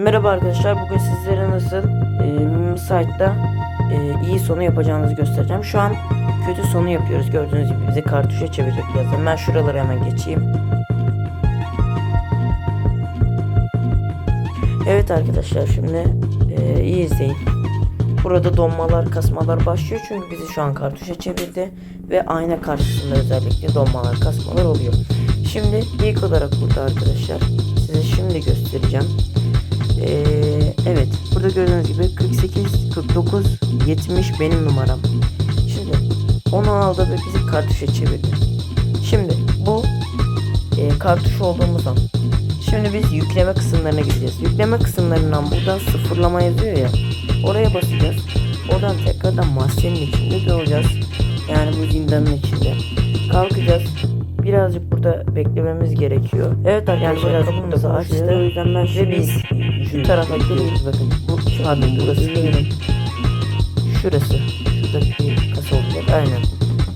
Merhaba arkadaşlar. Bugün sizlere nasıl e, Site'da e, iyi sonu yapacağınızı göstereceğim. Şu an kötü sonu yapıyoruz. Gördüğünüz gibi bizi kartuşa çevirecek birazdan. Ben şuraları hemen geçeyim. Evet arkadaşlar şimdi e, iyi izleyin. Burada donmalar, kasmalar başlıyor çünkü bizi şu an kartuşa çevirdi ve ayna karşısında özellikle donmalar, kasmalar oluyor. Şimdi ilk olarak burada arkadaşlar size şimdi göstereceğim. Ee, evet burada gördüğünüz gibi 48 49 70 benim numaram. Şimdi onu aldı ve bizi kartuşa çevirdi. Şimdi bu e, kartuş olduğumuz an. Şimdi biz yükleme kısımlarına gideceğiz. Yükleme kısımlarından buradan sıfırlama yazıyor ya. Oraya basacağız. Oradan tekrardan mahzenin içinde doğacağız. Yani bu zindanın içinde. Kalkacağız. Birazcık burada beklememiz gerekiyor. Evet arkadaşlar yani kapımızı açtı. O yüzden ben ve biz şu tarafa gidiyoruz bakın. Bu pardon burası değil. Şurası. Şurada bir kasa olacak. Aynen.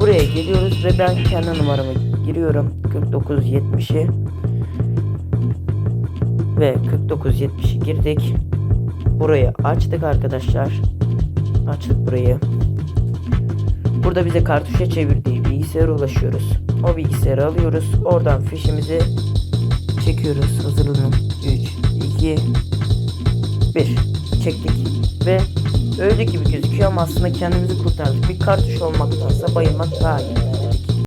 Buraya geliyoruz ve ben kendi numaramı giriyorum. 4970'i ve 4970'i girdik. Burayı açtık arkadaşlar. Açtık burayı. Burada bize kartuşa çevirdiği bilgisayara ulaşıyoruz. O bilgisayarı alıyoruz. Oradan fişimizi çekiyoruz. Hazırlanın. 3, 2, 1. Çektik. Ve öldü gibi gözüküyor ama aslında kendimizi kurtardık. Bir kartuş olmaktansa bayılmak daha iyi.